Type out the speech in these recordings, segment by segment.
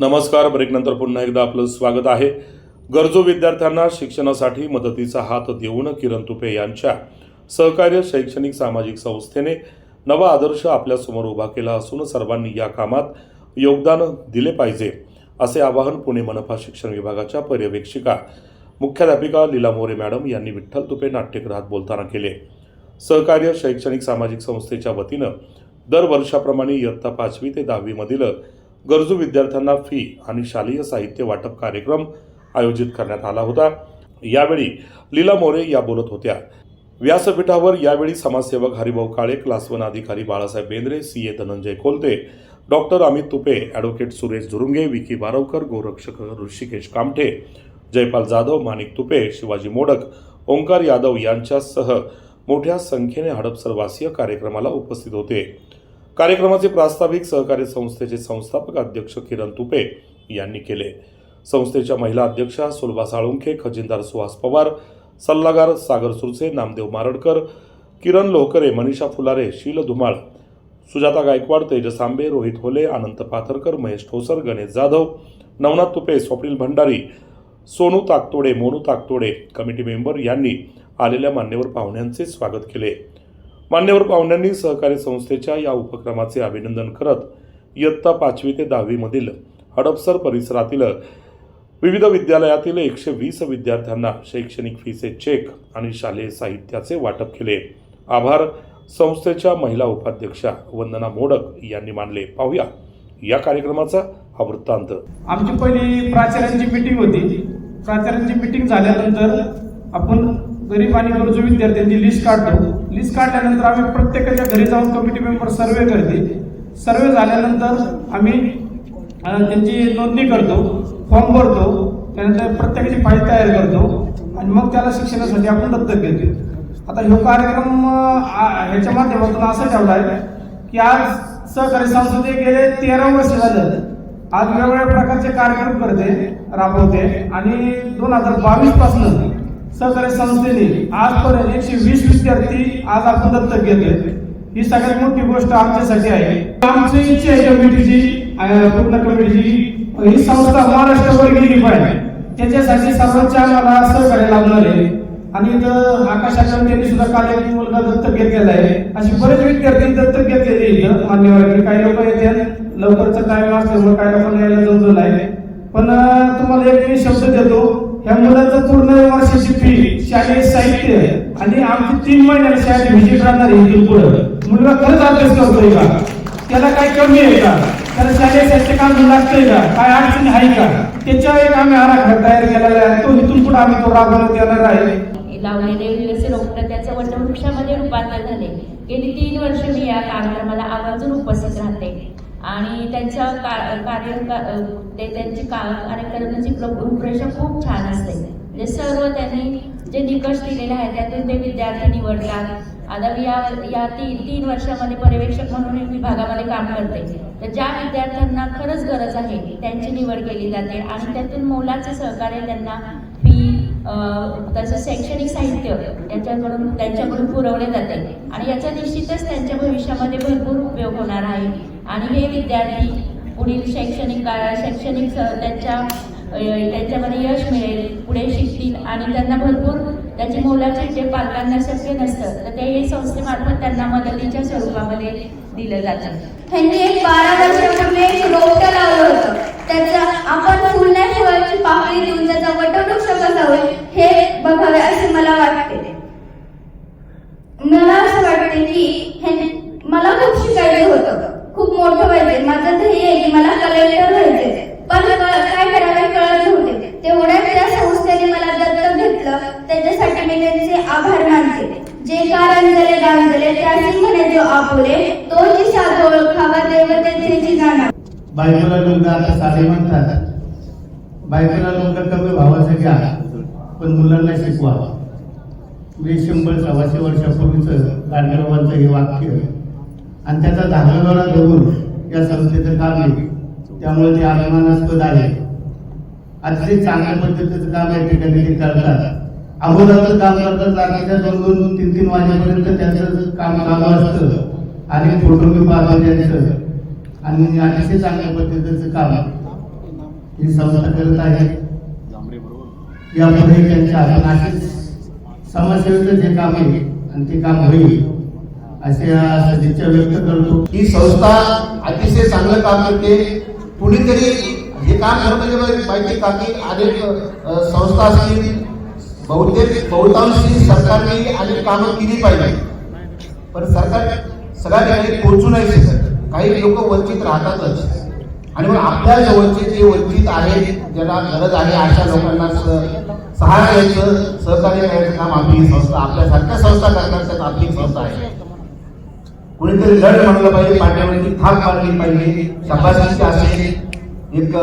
नमस्कार. ब्रेकनंतर पुन्हा एकदा आपलं स्वागत आहे. गरजू विद्यार्थ्यांना शिक्षणासाठी मदतीचा हात देऊन किरण तुपे यांच्या सहकार्य शैक्षणिक सामाजिक संस्थेने नवा आदर्श आपल्यासमोर उभा केला असून सर्वांनी या कामात योगदान दिले पाहिजे असे आवाहन पुणे मनपा शिक्षण विभागाच्या पर्यवेक्षिका मुख्याध्यापिका लीला मोरे मॅडम यांनी विठ्ठल तुपे नाट्यगृहात बोलताना केले. सहकार्य शैक्षणिक सामाजिक संस्थेच्या वतीनं दर वर्षाप्रमाणे इयत्ता पाचवी ते दहावीमधील गरजू विद्यार्थ्यांना फी आणि शालेय साहित्य वाटप कार्यक्रम आयोजित करण्यात आला होता. यावेळी लीला मोरे या बोलत होत्या. व्यासपीठावर यावेळी समाजसेवक हरिभाऊ काळे क्लास वन अधिकारी Balasaheb Bendre C A Dhananjay Kolte doctor Amit Tupe advocate Suresh Zurunge Vicky Barwakar गोरक्षक Rishikesh Kamthe Jaipal Jadhav Manik Tupe Shivaji Modak Omkar Yadav यांच्यासह मोठ्या संख्येने हडपसरवासीय कार्यक्रमाला उपस्थित होते. कार्यक्रमाचे प्रास्ताविक सहकारी संस्थेचे संस्थापक अध्यक्ष किरण तुपे यांनी केले. संस्थेच्या महिला अध्यक्षा सुलभा साळुंखे खजिनदार सुहास पवार सल्लागार सागर सुरसे नामदेव मारडकर किरण लोहकरे मनीषा फुलारे शील धुमाळ सुजाता गायकवाड तेजस आंबे रोहित होले अनंत पाथरकर महेश ठोसर गणेश जाधव नवनाथ तुपे स्वप्नील भंडारी सोनू ताकतोडे मोनू ताकतोडे कमिटी मेंबर यांनी आलेल्या मान्यवर पाहुण्यांचे स्वागत केले. मान्यवर पाहुण्यांनी सहकारी संस्थेच्या या उपक्रमाचे अभिनंदन करत इयत्ता पाचवी ते दहावीमधील हडपसर परिसरातील विविध विद्यालयातील एकशे वीस विद्यार्थ्यांना शैक्षणिक फीचे चेक आणि शालेय साहित्याचे वाटप केले. आभार. संस्थेच्या महिला उपाध्यक्षा वंदना मोडक यांनी मानले. पाहूया. या कार्यक्रमाचा हा वृत्तांत. आमची पहिली प्राचार्यांची मीटिंग होती. प्राचार्यांची मीटिंग झाल्यानंतर आपण गरीब आणि गरजू विद्यार्थ्यांची लिस्ट काढतो. लिस्ट काढल्यानंतर आम्ही प्रत्येकाच्या घरी जाऊन कमिटी मेंबर सर्वे करते. सर्वे झाल्यानंतर आम्ही त्यांची नोंदणी करतो फॉर्म भरतो त्यानंतर प्रत्येकाची फाईल तयार करतो आणि मग त्याला शिक्षणासाठी आपण दत्तक घेतो आता ह्यो कार्यक्रम ह्याच्या माध्यमातून असा ठेवला आहे की आज सहकारी संस्थेचे गेले तेरा वर्ष झालं. आज वेगवेगळ्या प्रकारचे कार्यक्रम करते राबवते आणि दोन हजार बावीसपासून सहकारी संस्थेने आजपर्यंत एकशे वीस विद्यार्थी आज आपण दत्तक घेतले ही सगळ्यात मोठी गोष्ट आमच्यासाठी आहे. आमची इच्छा आहे कमिटीची पूर्ण कमिटीची. ही संस्था महाराष्ट्रभर गेली पाहिजे. त्याच्यासाठी सर्वांचे आम्हाला सहकार्य लाभणार आहे. आणि इथं आकाश त्यांनी सुद्धा काल एक मुलगा दत्तक घेतलेला आहे. असे बरेच विद्यार्थी दत्तक घेतलेले इथं मान्यवर काही लोक येते लवकरचा टाइम असल्यामुळे काही लोकांना यायला जमलं नाही. पण तुम्हाला एक शब्द देतो. ह्या मुलाचं पूर्ण वर्षाची फी शालेय साहित्य आणि आमची तीन महिन्याला शाळेत व्हिजिट राहणार आहे इथून पुढं मुलगा खरंच अभ्यास करतोय का? त्याला काही कमी आहे का? त्याला शालेय साहित्य काम लागतंय का? काय अडचण आहे का? त्याच्या एक आम्ही आराखडा तयार केलेला आहे. तो इथून पुढे आम्ही तो राबवण्यात येणार आहे. लावलेले विविध रोपटं त्याचं वटवृक्षामध्ये रूपांतर झाले. गेली तीन वर्ष मी या कार्यक्रमाला आवर्जून उपस्थित राहते. आणि त्यांच्या का- कार्य का- ते त्यांची का कार्यक्रमाची रूपरेषा खूप छान असते. म्हणजे सर्व त्यांनी जे निकष दिलेले आहेत त्यातून ते विद्यार्थी निवडतात. आता मी या या ती तीन वर्षामध्ये पर्यवेक्षक म्हणून विभागामध्ये काम करते. तर ज्या विद्यार्थ्यांना खरंच गरज आहे त्यांची निवड केली जाते आणि त्यातून मोलाचे सहकार्य त्यांना फी तसं शैक्षणिक साहित्य यांच्याकडून त्यांच्याकडून पुरवले जाते. आणि याचा निश्चितच त्यांच्या भविष्यामध्ये भरपूर उपयोग होणार आहे. आणि हे विद्यार्थी पुढील शैक्षणिक काळात शैक्षणिक त्यांच्या त्यांच्यामध्ये यश मिळेल पुढे शिकतील आणि त्यांना भरपूर त्याचे मोलाचे जे पालकांना शक्य नसतं तर ते हे संस्थेमार्फत त्यांना मदतीच्या स्वरूपामध्ये दिलं जातं. त्यांनी एक बारा वर्षापूर्वी एक रोपटं लावलं होतं. त्याचा आपण फुल नाही फुलाची पाकळी देऊन त्याचा वटवृक्ष कसा होईल हे बघावे असे मला वाटते. मला असं वाटते की ह्यांनी मला खूप शिकायचं होतं खूप मोठं माझं ध्येय आहे की मला कलेक्टर व्हायचे पण काय करावे कळत नव्हते. तेवढ्यात त्या संस्थेने मला दत्तक घेतलं. त्याच्यासाठी मी त्यांचे आभार मानते. जे कारण झाले दान झाले त्याची म्हणे जो आपुले. तो जी साधू ओळखावा देव त्याचे जी जाणार. बायकोला लोक आता साधे म्हणतात. बायकोला लोक कमी भावाचं घ्या पण मुलांना शिकवा. मी शंभर सव्वाशे वर्षापूर्वीचं गाडगेबाबांचं हे वाक्य आणि त्याचा धागडोळा धरून या संस्थेचं काम आहे. त्यामुळे ते अभिमानास्पद आहे. अतिशय चांगल्या पद्धतीचं काम या ठिकाणी ते करतात. अगोदरचं काम करतात रात्रीच्या दोन दोन तीन तीन वाजेपर्यंत त्यांचं काम चालू असतं आणि फोटो मी पाहतो त्यांचं आणि अतिशय चांगल्या पद्धतीचं काम ही संस्था करत आहे. यापुढे त्यांच्या हातून असेच समाजसेवेचं जे काम आहे आणि ते काम होईल. असे सदिच्छा व्यक्त करतो. ही संस्था अतिशय चांगलं काम करते. कुणीतरी हे काम खरं म्हणजे माहिती का की अनेक संस्था असतील बहुतेक बहुतांशी सरकारने अनेक कामं केली पाहिजे. पण सरकार सगळ्या ठिकाणी पोहोचू नाही शकत. काही लोक वंचित राहतातच. आणि मग आपल्या जवळचे जे वंचित आहेत ज्यांना गरज आहे अशा लोकांना स- सहाय्य द्यायचं सहकार्य करायचं काम आपली संस्था आपल्यासारख्या संस्था करण्याचं आपली संस्था आहे. कुणीतरी लढ म्हणलं पाहिजे पाठ्यावरची थाप मारली पाहिजे शाबासकीची असेल एक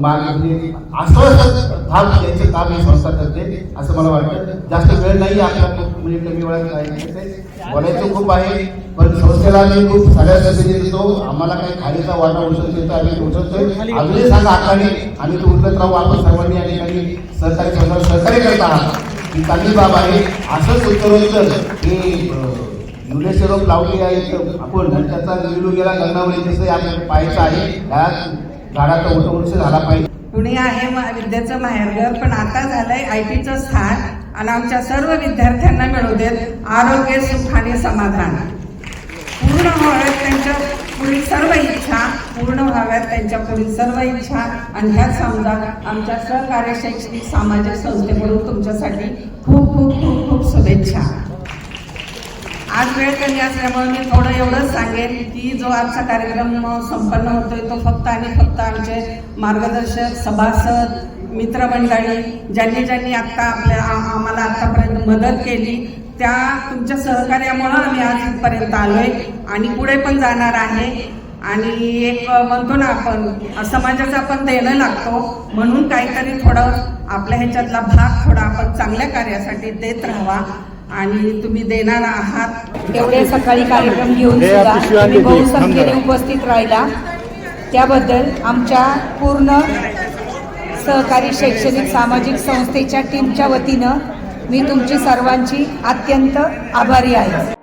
माग म्हणजे आश्वासक थाप द्यायचं काम ही संस्था करते असं मला वाटतं. जास्त वेळ नाही आपला म्हणजे कमी वेळात काय बोलायचं खूप आहे पण संस्थेला आम्ही खूप सगळ्या संधी देतो. आम्हाला काही खालीचा वाटा उचल येतो आम्ही उचलतोय अजूनही सांगा आकाने आम्ही तो उचलत राहू आपण सर्वांनी या ठिकाणी सहकारी संघाला सहकार्य करत आहात. ही चांगली बाब आहे. असंच उत्तरोत्तर हे अं, युनेसेरोप लावली आहे तर आपण त्याचा निवडून गेला लग्नावर तसं आपल्याला पाहायचं आहे. या झाडाचा वटवृक्ष झाला पाहिजे. पुणे आहे विद्याचं माहेरघर पण आता झालंय आय टीचं स्थान आणि आमच्या सर्व विद्यार्थ्यांना मिळू देत आरोग्य सुख आणि समाधान. पूर्ण व्हाव्यात त्यांच्या पुढील सर्व इच्छा पूर्ण व्हाव्यात त्यांच्या पुढील सर्व इच्छा आणि ह्या समजा आमच्या सहकार्य शैक्षणिक सामाजिक संस्थेकडून तुमच्यासाठी खूप खूप खूप खूप शुभेच्छा. आज वेळ कमी असल्यामुळे मी थोडं एवढंच सांगेन की जो आजचा कार्यक्रम संपन्न होतोय तो फक्त आणि फक्त आमचे मार्गदर्शक सभासद मित्रमंडळी ज्यांनी ज्यांनी आत्ता आपल्या आम्हाला आत्तापर्यंत मदत केली त्या तुमच्या सहकार्यामुळं आम्ही आज इथपर्यंत आलोय आणि पुढे पण जाणार आहे. आणि एक म्हणतो ना आपण समाजाचं आपण देणं लागतो. म्हणून काहीतरी थोडं आपल्या ह्याच्यातला भाग थोडा आपण चांगल्या कार्यासाठी देत राहावा. आणि तुम्ही देणार आहात. एवढे सकाळी कार्यक्रम घेऊन सुद्धा तुम्ही बहुसंख्येने उपस्थित राहिला. त्याबद्दल आमच्या पूर्ण सहकारी शैक्षणिक सामाजिक संस्थेच्या टीमच्या वतीनं मी तुमची सर्वांची अत्यंत आभारी आहे.